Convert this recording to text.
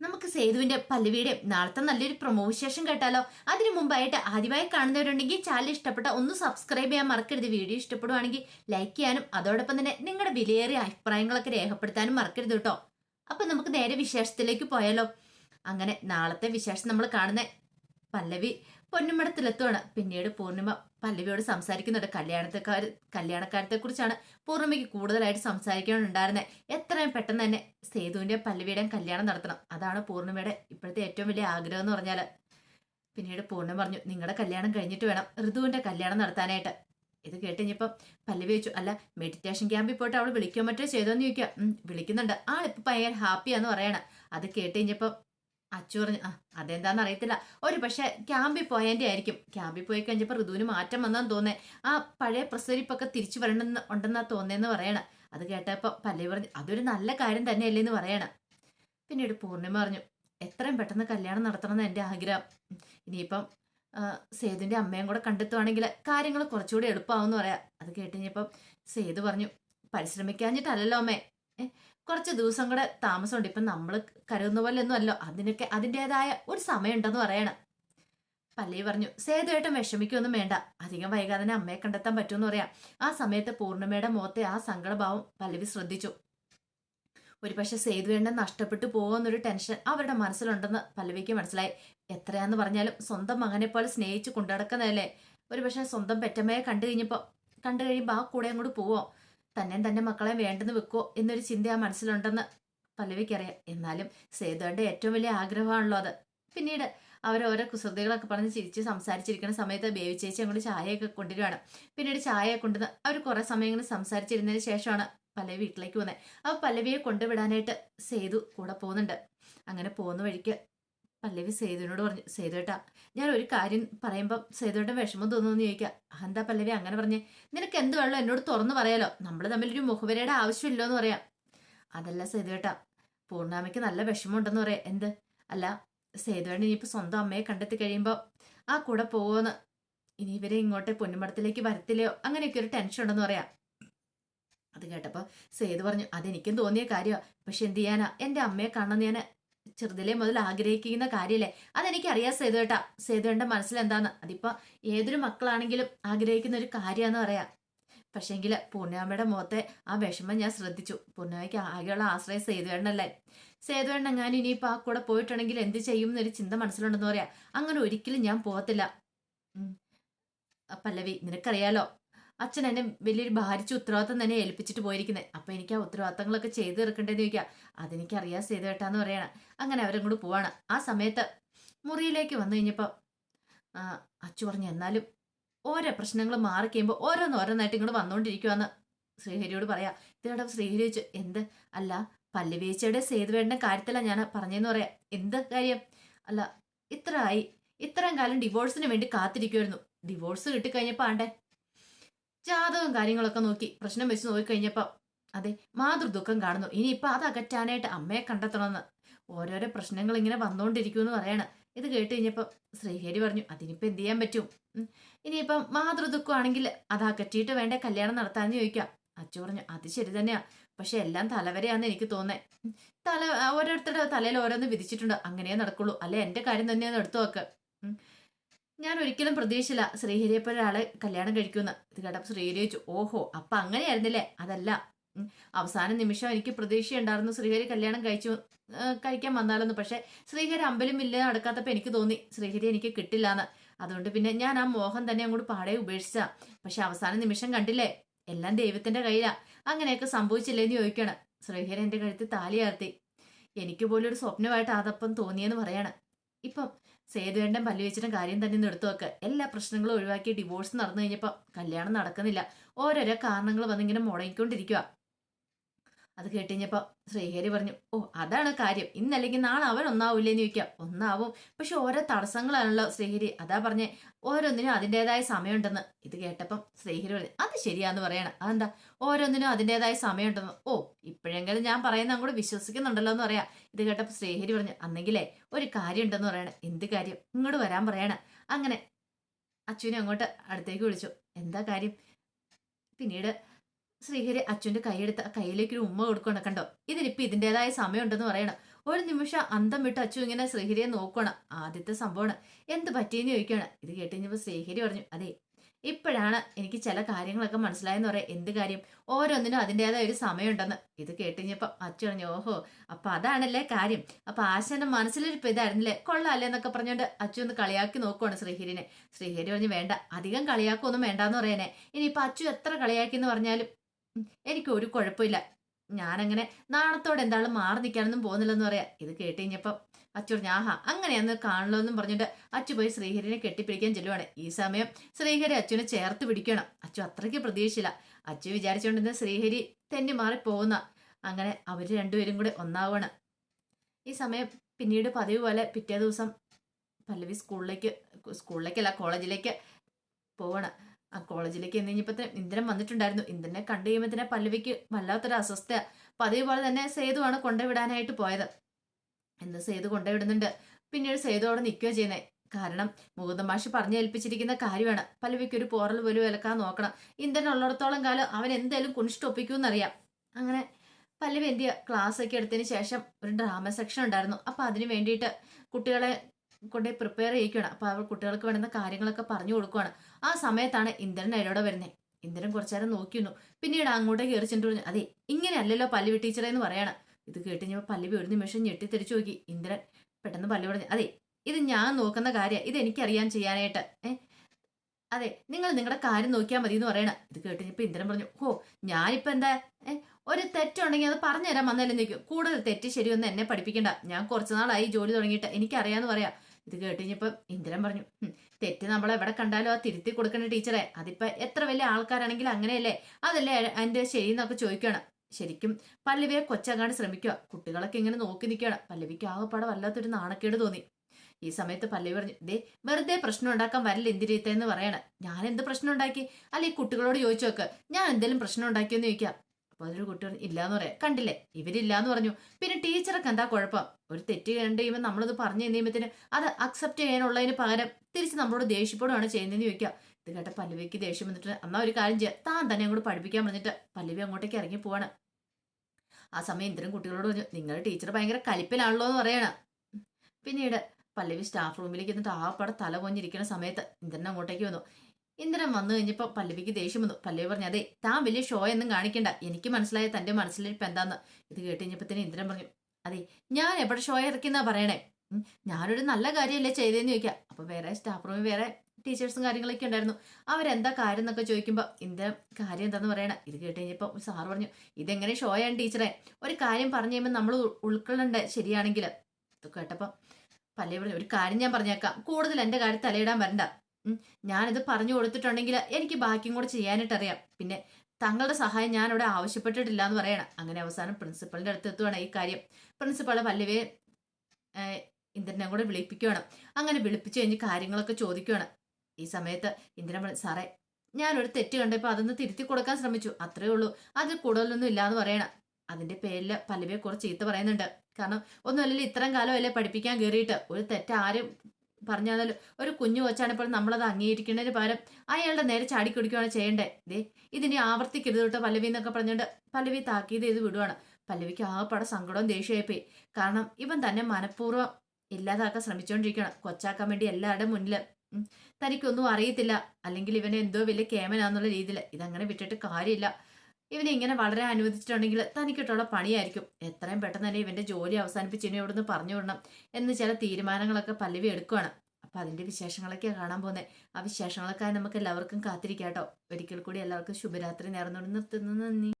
നമുക്ക് സേതുവിന്റെ പല്ലവിയുടെ നാളത്തെ നല്ലൊരു പ്രൊമോ വിശേഷം കേട്ടാലോ? അതിനു മുമ്പായിട്ട് ആദ്യമായി കാണുന്നവരുണ്ടെങ്കിൽ ചാനൽ ഇഷ്ടപ്പെട്ട ഒന്ന് സബ്സ്ക്രൈബ് ചെയ്യാൻ മറക്കരുത്. വീഡിയോ ഇഷ്ടപ്പെടുവാണെങ്കിൽ ലൈക്ക് ചെയ്യാനും അതോടൊപ്പം തന്നെ നിങ്ങളുടെ വിലയേറിയ അഭിപ്രായങ്ങളൊക്കെ രേഖപ്പെടുത്താനും മറക്കരുത് കേട്ടോ. അപ്പൊ നമുക്ക് നേരെ വിശേഷത്തിലേക്ക് പോയാലോ? അങ്ങനെ നാളത്തെ വിശേഷം നമ്മൾ കാണുന്ന പല്ലവി പൊന്നുമടത്തിലെത്തുവാണ് പിന്നീട് പൂർണിമ പല്ലവിയോട് സംസാരിക്കുന്നുണ്ട്. കല്യാണത്തെക്കാർ കല്യാണക്കാരത്തെ കുറിച്ചാണ് പൂർണിമയ്ക്ക് കൂടുതലായിട്ട് സംസാരിക്കാനുണ്ടായിരുന്നത് എത്രയും പെട്ടെന്ന് തന്നെ സേതുവിന്റെ പല്ലവിയുടെയും കല്യാണം നടത്തണം. അതാണ് പൂർണിമയുടെ ഇപ്പോഴത്തെ ഏറ്റവും വലിയ ആഗ്രഹം എന്ന് പറഞ്ഞാൽ പിന്നീട് പൂർണിമ പറഞ്ഞു നിങ്ങളുടെ കല്യാണം കഴിഞ്ഞിട്ട് വേണം ഋതുവിന്റെ കല്യാണം നടത്താനായിട്ട്. ഇത് കേട്ട് കഴിഞ്ഞപ്പം പല്ലവി വെച്ചു അല്ല മെഡിറ്റേഷൻ ക്യാമ്പിൽ പോയിട്ട് അവൾ വിളിക്കാൻ മറ്റോ ചെയ്തോന്ന് ചോദിക്കുക വിളിക്കുന്നുണ്ട്. ആളിപ്പോ ഭയങ്കര ഹാപ്പിയാന്ന് പറയണം. അത് കേട്ട് കഴിഞ്ഞപ്പം അച്ചു പറഞ്ഞു ആ അതെന്താന്ന് അറിയത്തില്ല. ഒരു പക്ഷെ ക്യാമ്പിൽ പോയതിന്റെ ആയിരിക്കും. ക്യാമ്പിൽ പോയി കഴിഞ്ഞപ്പോൾ ഋതുവിന് മാറ്റം വന്നാന്ന് തോന്നേ. ആ പഴയ പ്രസരിപ്പൊക്കെ തിരിച്ചു വരണമെന്ന് ഉണ്ടെന്നാ തോന്നേന്ന് പറയണം. അത് കേട്ടപ്പോൾ പല്ലവി പറഞ്ഞു അതൊരു നല്ല കാര്യം തന്നെയല്ലേ എന്ന് പറയണം. പിന്നീട് പൂർണിമ പറഞ്ഞു എത്രയും പെട്ടെന്ന് കല്യാണം നടത്തണമെന്ന് എന്റെ ആഗ്രഹം. ഇനിയിപ്പം സേതുവിന്റെ അമ്മയും കൂടെ കണ്ടെത്തുവാണെങ്കിൽ കാര്യങ്ങൾ കുറച്ചുകൂടി എളുപ്പമാവും എന്ന് പറയാം. അത് കേട്ടുകഴിഞ്ഞപ്പം സേതു പറഞ്ഞു പരിശ്രമിക്കാഞ്ഞിട്ടല്ലല്ലോ അമ്മേ. കുറച്ച് ദിവസം കൂടെ താമസമുണ്ട്. ഇപ്പം നമ്മൾ കരുതുന്ന പോലെ ഒന്നും അല്ലോ. അതിനൊക്കെ അതിന്റെതായ ഒരു സമയമുണ്ടെന്ന് പറയണം. പല്ലവി പറഞ്ഞു സേതുവേട്ടൻ വിഷമിക്കൊന്നും വേണ്ട. അധികം വൈകാതെ തന്നെ അമ്മയെ കണ്ടെത്താൻ പറ്റുമെന്ന് പറയാം. ആ സമയത്ത് പൂർണിമയുടെ മുഖത്തെ ആ സങ്കടഭാവം പല്ലവി ശ്രദ്ധിച്ചു. ഒരു പക്ഷെ സേതുവേണ്ടൻ നഷ്ടപ്പെട്ടു പോകുന്നൊരു ടെൻഷൻ അവരുടെ മനസ്സിലുണ്ടെന്ന് പല്ലവിക്ക് മനസ്സിലായി. എത്രയാന്ന് പറഞ്ഞാലും സ്വന്തം മകനെ പോലെ സ്നേഹിച്ച് കൊണ്ടുനടക്കുന്നതല്ലേ ഒരു പക്ഷെ സ്വന്തം പെറ്റമ്മയെ കണ്ടു കഴിഞ്ഞപ്പോൾ കണ്ടു കഴിയുമ്പോൾ ആ കൂടെ അങ്ങോട്ട് പോവോ? തന്നെയും തന്റെ മക്കളെ വേണ്ടെന്ന് വെക്കോ എന്നൊരു ചിന്ത ആ മനസ്സിലുണ്ടെന്ന് പല്ലവിക്കറിയാം എന്നാലും സേതുവിന്റെ ഏറ്റവും വലിയ ആഗ്രഹമാണല്ലോ അത്. പിന്നീട് അവരോരോ കുസൃതികളൊക്കെ പറഞ്ഞ് ചിരിച്ച് സംസാരിച്ചിരിക്കുന്ന സമയത്ത് ബേബി ചേച്ചി അങ്ങോട്ട് ചായയൊക്കെ കൊണ്ടുവരികയാണ് പിന്നീട് ചായ കൊണ്ടുവന്ന് അവർ കുറെ സമയം ഇങ്ങനെ സംസാരിച്ചിരുന്നതിന് ശേഷമാണ് പലവി വീട്ടിലേക്ക് പോകുന്നത് അപ്പോൾ പലവിയെ കൊണ്ടുവിടാനായിട്ട് സേതു കൂടെ പോകുന്നുണ്ട്. അങ്ങനെ പോകുന്ന വഴിക്ക് പല്ലവി സേതുവിനോട് പറഞ്ഞു സേതുവേട്ടാ ഞാൻ ഒരു കാര്യം പറയുമ്പോൾ സേതുവേട്ടൻ വിഷമം തോന്നുന്നു ചോദിക്കാം. എന്താ പല്ലവി അങ്ങനെ പറഞ്ഞ്? നിനക്ക് എന്ത് വെള്ളം എന്നോട് തുറന്നു പറയാലോ. നമ്മൾ തമ്മിലൊരു മുഖവരയുടെ ആവശ്യമില്ലോ എന്ന് പറയാം. അതല്ല സേതുവേട്ടാ പൂർണാമയ്ക്ക് നല്ല വിഷമമുണ്ടെന്ന് പറയാം. എന്ത്? അല്ല സേതുവേട്ടൻ ഇനിയിപ്പോൾ സ്വന്തം അമ്മയെ കണ്ടെത്തി കഴിയുമ്പോൾ ആ കൂടെ പോകുമെന്ന് ഇനി ഇവരെ ഇങ്ങോട്ടെ പൊന്നുമടത്തിലേക്ക് വരത്തില്ലയോ? അങ്ങനെയൊക്കെ ഒരു ടെൻഷൻ ഉണ്ടെന്ന് പറയാം. അത് കേട്ടപ്പോൾ സേതു പറഞ്ഞു അതെനിക്കും തോന്നിയ കാര്യമാണ് പക്ഷെ എന്ത് ചെയ്യാനാ? എന്റെ അമ്മയെ കാണണമെന്ന് ഞാൻ ചെറുതിലേ മുതൽ ആഗ്രഹിക്കുന്ന കാര്യമല്ലേ അതെനിക്കറിയാം ഏട്ടാ സേതുവേണ്ട മനസ്സിൽ എന്താന്ന് അതിപ്പോ ഏതൊരു മക്കളാണെങ്കിലും ആഗ്രഹിക്കുന്ന ഒരു കാര്യമാന്ന് പറയാം. പക്ഷേങ്കിൽ പൂർണിമയുടെ മുഖത്തെ ആ വിഷമം ഞാൻ ശ്രദ്ധിച്ചു. പൂർണിമയ്ക്ക് ആകെയുള്ള ആശ്രയം സേതുവേണ്ണല്ലേ സേതുവേണ്ണ ഞാൻ ഇനിയിപ്പോൾ ആ കൂടെ പോയിട്ടുണ്ടെങ്കിൽ എന്ത് ചെയ്യും എന്നൊരു ചിന്ത മനസ്സിലുണ്ടെന്ന് പറയാ. അങ്ങനെ ഒരിക്കലും ഞാൻ പോകത്തില്ല. പല്ലവി നിനക്കറിയാലോ? അച്ഛൻ എന്നെ വലിയൊരു ഭാരിച്ച ഉത്തരവാദിത്തം തന്നെ ഏൽപ്പിച്ചിട്ട് പോയിരിക്കുന്നത് അപ്പൊ എനിക്ക് ആ ഉത്തരവാദിത്തങ്ങളൊക്കെ ചെയ്തു തീർക്കേണ്ടതെന്ന് ചോദിക്കാം. അതെനിക്കറിയാം സേതുവേട്ടാന്ന് പറയണം. അങ്ങനെ അവരും കൂടെ പോവാണ്. ആ സമയത്ത് മുറിയിലേക്ക് വന്നു കഴിഞ്ഞപ്പോൾ അച്ചു പറഞ്ഞു എന്നാലും ഓരോ പ്രശ്നങ്ങൾ മാറി കഴിയുമ്പോൾ ഓരോന്ന് ഓരോന്നായിട്ട് ഇങ്ങോട്ട് വന്നുകൊണ്ടിരിക്കുവാന്ന് ശ്രീഹരിയോട് പറയാം. ഇതോടെ ശ്രീഹരി ചോദിച്ചു. എന്ത്? അല്ല പല്ലുവീഴ്ചയുടെ സേതുവേണ്ട കാര്യത്തിലാണ് ഞാൻ പറഞ്ഞതെന്ന് പറയാം. എന്ത് കാര്യം? അല്ല ഇത്ര ആയി ഇത്രയും കാലം ഡിവോഴ്സിന് വേണ്ടി കാത്തിരിക്കുമായിരുന്നു ഡിവോഴ്സ് കിട്ടിക്കഴിഞ്ഞപ്പോൾ ആണ്ടേ ജാതകം കാര്യങ്ങളൊക്കെ നോക്കി പ്രശ്നം വെച്ച് നോക്കിക്കഴിഞ്ഞപ്പോൾ അതെ മാതൃദുഃഖം കാണുന്നു. ഇനിയിപ്പോൾ അത് അകറ്റാനായിട്ട് അമ്മയെ കണ്ടെത്തണമെന്ന്. ഓരോരോ പ്രശ്നങ്ങൾ ഇങ്ങനെ വന്നുകൊണ്ടിരിക്കുമെന്ന് പറയണം. ഇത് കേട്ട് കഴിഞ്ഞപ്പോൾ ശ്രീഹരി പറഞ്ഞു അതിനിപ്പോൾ എന്ത് ചെയ്യാൻ പറ്റും. ഇനിയിപ്പം മാതൃദുഃഖമാണെങ്കിൽ അത് അകറ്റിയിട്ട് വേണ്ട കല്യാണം നടത്താമെന്ന് ചോദിക്കാം. അച്ചു പറഞ്ഞു അത് ശരി തന്നെയാ. പക്ഷെ എല്ലാം തലവരെയാന്ന് എനിക്ക് തോന്നേ. തല ഓരോരുത്തരുടെ തലയിൽ ഓരോന്ന് വിധിച്ചിട്ടുണ്ട്. അങ്ങനെയേ നടക്കുള്ളൂ. അല്ലെ? എന്റെ കാര്യം തന്നെയാന്ന് എടുത്തു നോക്ക്. ഞാൻ ഒരിക്കലും പ്രതീക്ഷിച്ചില്ല ശ്രീഹരിയെ പോലെ ഒരാളെ കല്യാണം കഴിക്കുമെന്ന്. ഇത് കേട്ടപ്പോൾ ശ്രീഹരി ഓഹോ അപ്പൊ അങ്ങനെയായിരുന്നില്ലേ? അതല്ല. അവസാന നിമിഷം എനിക്ക് പ്രതീക്ഷയുണ്ടായിരുന്നു ശ്രീഹരി കല്യാണം കഴിച്ചു കഴിക്കാൻ വന്നാലെന്ന്. പക്ഷെ ശ്രീഹരി അമ്പലം ഇല്ല നടക്കാത്തപ്പോൾ എനിക്ക് തോന്നി ശ്രീഹരി എനിക്ക് കിട്ടില്ല എന്ന് അതുകൊണ്ട് പിന്നെ ഞാൻ ആ മോഹം തന്നെ അങ്ങോട്ട് പാടെ ഉപേക്ഷിച്ച. പക്ഷെ അവസാന നിമിഷം കണ്ടില്ലേ? എല്ലാം ദൈവത്തിന്റെ കയ്യിലാ. അങ്ങനെയൊക്കെ സംഭവിച്ചില്ലേന്ന് ചോദിക്കാണ്. ശ്രീഹരി എന്റെ കഴുത്തിൽ താലിയാർത്തി എനിക്ക് പോലും ഒരു സ്വപ്നമായിട്ട് അതപ്പം തോന്നിയെന്ന് പറയാണ്. ഇപ്പം സേതുവേണ്ടൻ പല്ലു വെച്ചിട്ടും കാര്യം തന്നെ എടുത്തു വെക്ക്. എല്ലാ പ്രശ്നങ്ങളും ഒഴിവാക്കി ഡിവോഴ്സ് നടന്നു കഴിഞ്ഞപ്പോൾ കല്യാണം നടക്കുന്നില്ല. ഓരോരോ കാരണങ്ങൾ വന്നിങ്ങനെ മുടങ്ങിക്കൊണ്ടിരിക്കുക അത് കേട്ടുകഴിഞ്ഞപ്പോൾ ശ്രീഹരി പറഞ്ഞു ഓ അതാണ് കാര്യം. ഇന്നല്ലെങ്കിൽ നാളെ അവൻ എന്ന് ചോദിക്കാം. ഒന്നാവും. പക്ഷെ ഓരോ തടസ്സങ്ങളാണല്ലോ ശ്രീഹരി. അതാ പറഞ്ഞേ ഓരോന്നിനും അതിന്റെതായ സമയമുണ്ടെന്ന്. ഇത് കേട്ടപ്പം ശ്രീഹരി പറഞ്ഞു അത് ശരിയാന്ന് പറയണം. അതെന്താ? ഓരോന്നിനും അതിന്റെതായ സമയമുണ്ടെന്ന്. ഓ ഇപ്പോഴെങ്കിലും ഞാൻ പറയുന്ന അങ്ങോട്ട് വിശ്വസിക്കുന്നുണ്ടല്ലോ എന്ന് പറയാം. ഇത് കേട്ടപ്പോൾ ശ്രീഹരി പറഞ്ഞു അന്നെങ്കിലേ ഒരു കാര്യം ഉണ്ടെന്ന് പറയണം. എന്ത് കാര്യം? ഇങ്ങോട്ട് വരാൻ പറയണം. അങ്ങനെ അച്ഛനെ അങ്ങോട്ട് അടുത്തേക്ക് വിളിച്ചു. എന്താ കാര്യം? പിന്നീട് ശ്രീഹരി അച്ഛന്റെ കൈയെടുത്ത് ആ കയ്യിലേക്ക് ഒരു ഉമ്മ കൊടുക്കണം കണ്ടോ? ഇതിനിപ്പോൾ ഇതിന്റെതായ സമയമുണ്ടെന്ന് പറയണം. ഒരു നിമിഷം അന്തം വിട്ട് അച്ചു ഇങ്ങനെ ശ്രീഹരിയെ നോക്കണം ആദ്യത്തെ സംഭവമാണ്. എന്ത് പറ്റിയെന്ന് ചോദിക്കുകയാണ് ഇത് കേട്ട് കഴിഞ്ഞപ്പോൾ ശ്രീഹരി പറഞ്ഞു അതെ ഇപ്പോഴാണ് എനിക്ക് ചില കാര്യങ്ങളൊക്കെ മനസ്സിലായെന്ന് പറയാം. എന്ത് കാര്യം? ഓരോന്നിനും അതിന്റെതായ ഒരു സമയമുണ്ടെന്ന്. ഇത് കേട്ടുകഴിഞ്ഞപ്പോൾ അച്ചു പറഞ്ഞു ഓഹോ അപ്പം അതാണല്ലേ കാര്യം. അപ്പം ആശാന്റെ മനസ്സിലൊരു ഇതായിരുന്നില്ലേ? കൊള്ളാല്ലേ എന്നൊക്കെ പറഞ്ഞുകൊണ്ട് അച്ചു ഒന്ന് കളിയാക്കി നോക്കുവാണ് ശ്രീഹരിനെ. ശ്രീഹരി പറഞ്ഞു വേണ്ട അധികം കളിയാക്കൊന്നും വേണ്ടാന്ന് പറയാനേ ഇനിയിപ്പോൾ അച്ചു എത്ര കളിയാക്കി എന്ന് പറഞ്ഞാലും എനിക്ക് ഒരു കുഴപ്പമില്ല. ഞാനങ്ങനെ നാണത്തോടെ എന്താളും മാറി നിൽക്കാനൊന്നും പോകുന്നില്ലെന്ന് പറയാ. ഇത് കേട്ട് കഴിഞ്ഞപ്പം അച്ചു പറഞ്ഞു ആഹാ അങ്ങനെയാന്ന് കാണല്ലോ എന്നും പറഞ്ഞിട്ട് അച്ചു പോയി ശ്രീഹരിനെ കെട്ടിപ്പിടിക്കാൻ ചെല്ലുവാണ്. ഈ സമയം ശ്രീഹരി അച്ചുവിനെ ചേർത്ത് പിടിക്കണം. അച്ചു അത്രയ്ക്ക് പ്രതീക്ഷയില്ല. അച്ചു വിചാരിച്ചുകൊണ്ടിരുന്ന ശ്രീഹരി തെന്നി മാറി പോകുന്ന. അങ്ങനെ അവർ രണ്ടുപേരും കൂടെ ഒന്നാവാണ്. ഈ സമയം പിന്നീട് പതിവ് പോലെ പിറ്റേ ദിവസം പല്ലവി സ്കൂളിലേക്ക് സ്കൂളിലേക്കല്ല കോളേജിലേക്ക് പോവാണ്. ആ കോളേജിലേക്ക് എന്ന് കഴിഞ്ഞപ്പോ ഇന്ദ്രൻ വന്നിട്ടുണ്ടായിരുന്നു. ഇന്ദ്രനെ കണ്ടു കഴിയുമ്പോൾ തന്നെ പല്ലവിക്ക് വല്ലാത്തൊരു അസ്വസ്ഥ. പതിവ് പോലെ തന്നെ സേതുവാണ് കൊണ്ടുവിടാനായിട്ട് പോയത്. എന്ന് സേതു കൊണ്ടുവിടുന്നുണ്ട് പിന്നീട് സേതു അവിടെ നിൽക്കുകയോ ചെയ്യുന്നത് കാരണം മുകുന്ദ മാഷ് പറഞ്ഞു ഏൽപ്പിച്ചിരിക്കുന്ന കാര്യമാണ്. പല്ലവിക്ക് ഒരു പോറൽ പോലും വിലക്കാൻ നോക്കണം. ഇന്ദ്രൻ ഉള്ളിടത്തോളം കാലം അവൻ എന്തായാലും കുണിഷ്ടൊപ്പിക്കൂന്നറിയാം അങ്ങനെ പല്ലവി എന്തിയ ക്ലാസ് ഒക്കെ എടുത്തതിന് ശേഷം ഒരു ഡ്രാമ സെക്ഷൻ ഉണ്ടായിരുന്നു. അപ്പൊ അതിന് വേണ്ടിയിട്ട് കുട്ടികളെ കൊണ്ട് പ്രിപ്പയർ ചെയ്യിക്കണം അപ്പൊ അവർ കുട്ടികൾക്ക് വേണ്ടുന്ന കാര്യങ്ങളൊക്കെ പറഞ്ഞു കൊടുക്കുവാണ്. ആ സമയത്താണ് ഇന്ദ്രൻ അതിലൂടെ വരുന്നത് ഇന്ദ്രൻ കുറച്ചു നേരം നോക്കിയിരുന്നു. പിന്നീട് അങ്ങോട്ടേ കയറി ചെന്നിട്ട് പറഞ്ഞു അതെ ഇങ്ങനെയല്ലല്ലോ പല്ലവി ടീച്ചറെ എന്ന് പറയണം. ഇത് കേട്ട് കഴിഞ്ഞപ്പോൾ പല്ലവി ഒരു നിമിഷം ഞെട്ടിത്തെറിച്ചു നോക്കി. ഇന്ദ്രൻ പെട്ടെന്ന് പല്ലവി പറഞ്ഞു അതെ ഇത് ഞാൻ നോക്കുന്ന കാര്യം ഇത് എനിക്കറിയാൻ ചെയ്യാനായിട്ട്. ഏ അതെ നിങ്ങൾ നിങ്ങളുടെ കാര്യം നോക്കിയാൽ മതി എന്ന് പറയണം. ഇത് കേട്ട് കഴിഞ്ഞപ്പോൾ ഇന്ദ്രൻ പറഞ്ഞു ഓ ഞാനിപ്പോ എന്താ? ഒരു തെറ്റുണ്ടെങ്കിൽ അത് പറഞ്ഞുതരാൻ വന്നാലും നിൽക്കും കൂടുതൽ തെറ്റ് ശരിയൊന്നും എന്നെ പഠിപ്പിക്കണ്ട. ഞാൻ കുറച്ച് നാളായി ജോലി തുടങ്ങിയിട്ട് എനിക്കറിയാമെന്ന് പറയാം. ഇത് കേട്ട് കഴിഞ്ഞപ്പോൾ ഇന്ദ്രൻ പറഞ്ഞു തെറ്റ് നമ്മൾ എവിടെ കണ്ടാലും ആ തിരുത്തി കൊടുക്കണ ടീച്ചറെ അതിപ്പോ എത്ര വലിയ ആൾക്കാരാണെങ്കിലും അങ്ങനെയല്ലേ? അതല്ലേ അതിന്റെ ശരി എന്നൊക്കെ ചോദിക്കണം. ശരിക്കും പല്ലവിയെ കൊച്ചങ്ങാണ്ട് ശ്രമിക്കുക കുട്ടികളൊക്കെ ഇങ്ങനെ നോക്കി നിൽക്കുകയാണ് പല്ലവിക്ക് ആകെപ്പാടെ വല്ലാത്തൊരു നാണക്കേട് തോന്നി. ഈ സമയത്ത് പല്ലവി പറഞ്ഞു ദേ വെറുതെ പ്രശ്നം ഉണ്ടാക്കാൻ വരില്ല എന്തിരീത്തെന്ന് പറയണ. ഞാൻ എന്ത് പ്രശ്നം ഉണ്ടാക്കി? അല്ല ഈ കുട്ടികളോട് ചോദിച്ചു നോക്ക്. ഞാൻ എന്തെങ്കിലും പ്രശ്നം ഉണ്ടാക്കിയെന്ന് ചോദിക്കാം. അപ്പൊ അതൊരു കുട്ടി പറഞ്ഞു ഇല്ലാന്ന് പറയാം. കണ്ടില്ലേ? ഇവരില്ലാന്ന് പറഞ്ഞു. പിന്നെ ടീച്ചർക്ക് എന്താ കുഴപ്പം? ഒരു തെറ്റ് കണ്ടു കഴിയുമ്പോൾ നമ്മളത് പറഞ്ഞു കഴിയുമ്പത്തിന് അത് അക്സെപ്റ്റ് ചെയ്യാനുള്ളതിന് പകരം തിരിച്ച് നമ്മളോട് ദേഷ്യപ്പെടുകയാണ് ചെയ്യുന്നതെന്ന് ചോദിക്കുക. ഇത് കേട്ട പല്ലവിക്ക് ദേഷ്യം വന്നിട്ട് എന്നാ ഒരു കാര്യം ചെയ്യാം. താൻ തന്നെ അങ്ങോട്ട് പഠിപ്പിക്കാൻ പറഞ്ഞിട്ട് പല്ലവി അങ്ങോട്ടേക്ക് ഇറങ്ങി പോവാണ്. ആ സമയം ഇന്ദ്രൻ കുട്ടികളോട് പറഞ്ഞു നിങ്ങളുടെ ടീച്ചർ ഭയങ്കര കലിപ്പിലാണല്ലോ എന്ന് പറയണ. പിന്നീട് പല്ലവി സ്റ്റാഫ് റൂമിലേക്ക് എന്നിട്ട് പടം തല കൊഞ്ഞിരിക്കുന്ന സമയത്ത് ഇന്ദ്രൻ അങ്ങോട്ടേക്ക് വന്നു. ഇന്ദ്രൻ വന്നു കഴിഞ്ഞപ്പോൾ പല്ലവിക്ക് ദേഷ്യം വന്നു. പല്ലവി പറഞ്ഞു അതെ താൻ വലിയ ഷോ ഒന്നും കാണിക്കണ്ട. എനിക്ക് മനസ്സിലായ തന്റെ മനസ്സിലിരിപ്പ് എന്താന്ന്. ഇത് കേട്ട് കഴിഞ്ഞപ്പോഴത്തേന് ഇന്ദ്രൻ പറഞ്ഞു അതെ ഞാൻ എവിടെ ഷോ ഇറക്കിന്നാ പറയണേ? ഞാനൊരു നല്ല കാര്യമല്ലേ ചെയ്തതെന്ന് ചോദിക്കാം. അപ്പൊ വേറെ സ്റ്റാഫ് റൂമിൽ വേറെ ടീച്ചേഴ്സും കാര്യങ്ങളൊക്കെ ഉണ്ടായിരുന്നു. അവരെന്താ കാര്യം എന്നൊക്കെ ചോദിക്കുമ്പോൾ ഇന്ദ്രൻ കാര്യം എന്താന്ന് പറയണ? ഇത് കേട്ട് കഴിഞ്ഞപ്പോൾ സാറ് പറഞ്ഞു ഇതെങ്ങനെ ഷോ ആണ് ടീച്ചറെ? ഒരു കാര്യം പറഞ്ഞു കഴിയുമ്പോൾ നമ്മൾ ഉൾക്കൊള്ളണ്ടേ ശരിയാണെങ്കിൽ ഇത് കേട്ടപ്പോൾ പല്ലേ പറഞ്ഞു ഒരു കാര്യം ഞാൻ പറഞ്ഞേക്കാം. കൂടുതൽ എന്റെ കാര്യം തലയിടാൻ വരണ്ട. ഞാനിത് പറഞ്ഞു കൊടുത്തിട്ടുണ്ടെങ്കിൽ എനിക്ക് ബാക്കിയും കൂടെ ചെയ്യാനായിട്ട് അറിയാം പിന്നെ തങ്ങളുടെ സഹായം ഞാൻ ഇവിടെ ആവശ്യപ്പെട്ടിട്ടില്ല എന്ന് പറയണം. അങ്ങനെ അവസാനം പ്രിൻസിപ്പളിന്റെ അടുത്ത് എത്തുവാണ് ഈ കാര്യം. പ്രിൻസിപ്പളെ വല്ലവേ ഏഹ്, ഇന്ദ്രനെ കൂടെ വിളിപ്പിക്കുകയാണ് അങ്ങനെ വിളിപ്പിച്ചു കഴിഞ്ഞ് കാര്യങ്ങളൊക്കെ ചോദിക്കുകയാണ് ഈ സമയത്ത് ഇന്ദ്രൻ സാറേ ഞാനൊരു തെറ്റ് കണ്ടപ്പോൾ അതൊന്ന് തിരുത്തി കൊടുക്കാൻ ശ്രമിച്ചു. അത്രേ ഉള്ളൂ. അതിൽ കൂടുതലൊന്നും ഇല്ലാന്ന് പറയണം. അതിന്റെ പേരിൽ പല്ലവിയെ കുറച്ച് ചീത്ത പറയുന്നുണ്ട്. കാരണം ഒന്നുമല്ലല്ലോ ഇത്രയും കാലം അല്ലേ പഠിപ്പിക്കാൻ കയറിയിട്ട് ഒരു തെറ്റ് ആരും പറഞ്ഞാലും ഒരു കുഞ്ഞു കൊച്ചാണിപ്പോൾ നമ്മളത് അംഗീകരിക്കുന്നതിന് പകരം അയാളുടെ നേരെ ചാടിക്കുടിക്കുകയാണ് ചെയ്യേണ്ടേ? ദേ ഇതിനെ ആവർത്തിക്കരുത് കേട്ടോ പല്ലവി എന്നൊക്കെ പറഞ്ഞുകൊണ്ട് പല്ലവി താക്കീത് ചെയ്ത് വിടുവാണ്. പല്ലവിക്ക് ആകെപ്പാടെ സങ്കടവും ദേഷ്യമായിപ്പോയി കാരണം ഇവൻ തന്നെ മനഃപൂർവം ഇല്ലാതാക്കാൻ ശ്രമിച്ചുകൊണ്ടിരിക്കണം കൊച്ചാക്കാൻ വേണ്ടി എല്ലാവരുടെ മുന്നിൽ തനിക്കൊന്നും അറിയത്തില്ല. അല്ലെങ്കിൽ ഇവനെ എന്തോ വലിയ കേമനാന്നുള്ള രീതിയിൽ ഇതങ്ങനെ വിട്ടിട്ട് കാര്യമില്ല. ഇവനെ ഇങ്ങനെ വളരെ അനുവദിച്ചിട്ടുണ്ടെങ്കിൽ തനിക്കിട്ടുള്ള പണിയായിരിക്കും. എത്രയും പെട്ടെന്ന് തന്നെ ഇവന്റെ ജോലി അവസാനിപ്പിച്ച് ഇനി ഇവിടുന്ന് പറഞ്ഞു വിടണം എന്ന് ചില തീരുമാനങ്ങളൊക്കെ പല്ലവി എടുക്കുകയാണ് അപ്പൊ അതിന്റെ വിശേഷങ്ങളൊക്കെയാണ് കാണാൻ പോകുന്നത് ആ വിശേഷങ്ങളൊക്കെ നമുക്ക് എല്ലാവർക്കും കാത്തിരിക്കാട്ടോ ഒരിക്കൽ കൂടി എല്ലാവർക്കും ശുഭരാത്രി നേർന്നുകൊണ്ട് നിർത്തുന്നു. നന്ദി.